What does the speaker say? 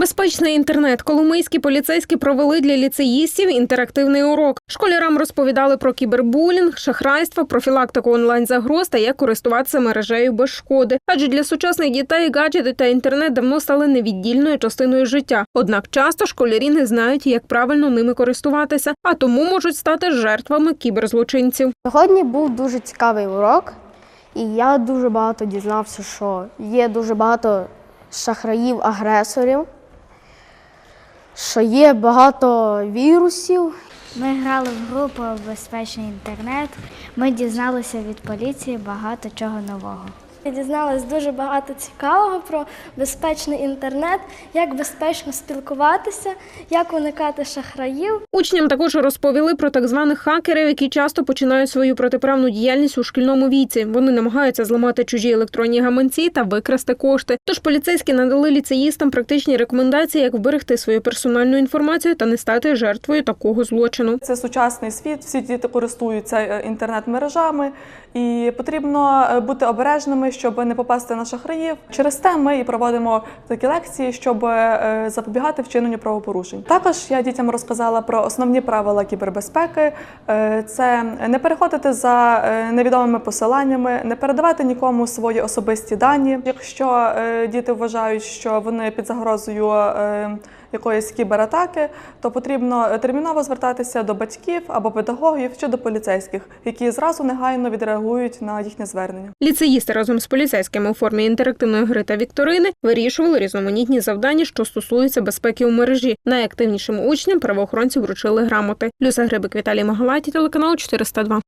Безпечний інтернет. Коломийські поліцейські провели для ліцеїстів інтерактивний урок. Школярам розповідали про кібербулінг, шахрайство, профілактику онлайн-загроз та як користуватися мережею без шкоди. Адже для сучасних дітей гаджети та інтернет давно стали невіддільною частиною життя. Однак часто школярі не знають, як правильно ними користуватися, а тому можуть стати жертвами кіберзлочинців. Сьогодні був дуже цікавий урок, і я дуже багато дізнався, що є дуже багато шахраїв-агресорів, що є багато вірусів. Ми грали в групу безпечний інтернет. Ми дізналися від поліції багато чого нового. Я дізналась дуже багато цікавого про безпечний інтернет, як безпечно спілкуватися, як уникати шахраїв. Учням також розповіли про так званих хакерів, які часто починають свою протиправну діяльність у шкільному віці. Вони намагаються зламати чужі електронні гаманці та викрасти кошти. Тож поліцейські надали ліцеїстам практичні рекомендації, як вберегти свою персональну інформацію та не стати жертвою такого злочину. Це сучасний світ, всі діти користуються е, інтернет-мережами, і потрібно е, бути обережними, щоб не попасти на шахраїв. Через те ми і проводимо такі лекції, щоб е, запобігати вчиненню правопорушень. Також я дітям розказала про основні правила кібербезпеки: Е, це не переходити за е, невідомими посиланнями, не передавати нікому свої особисті дані. Якщо діти вважають, що вони під загрозою. якоїсь кібератаки, то потрібно терміново звертатися до батьків або педагогів чи до поліцейських, які зразу негайно відреагують на їхнє звернення. Ліцеїсти разом з поліцейськими у формі інтерактивної гри та вікторини вирішували різноманітні завдання, що стосуються безпеки у мережі. Найактивнішим учням правоохоронці вручили грамоти. Люса Грибик, Віталій Магалаті, телеканал 402.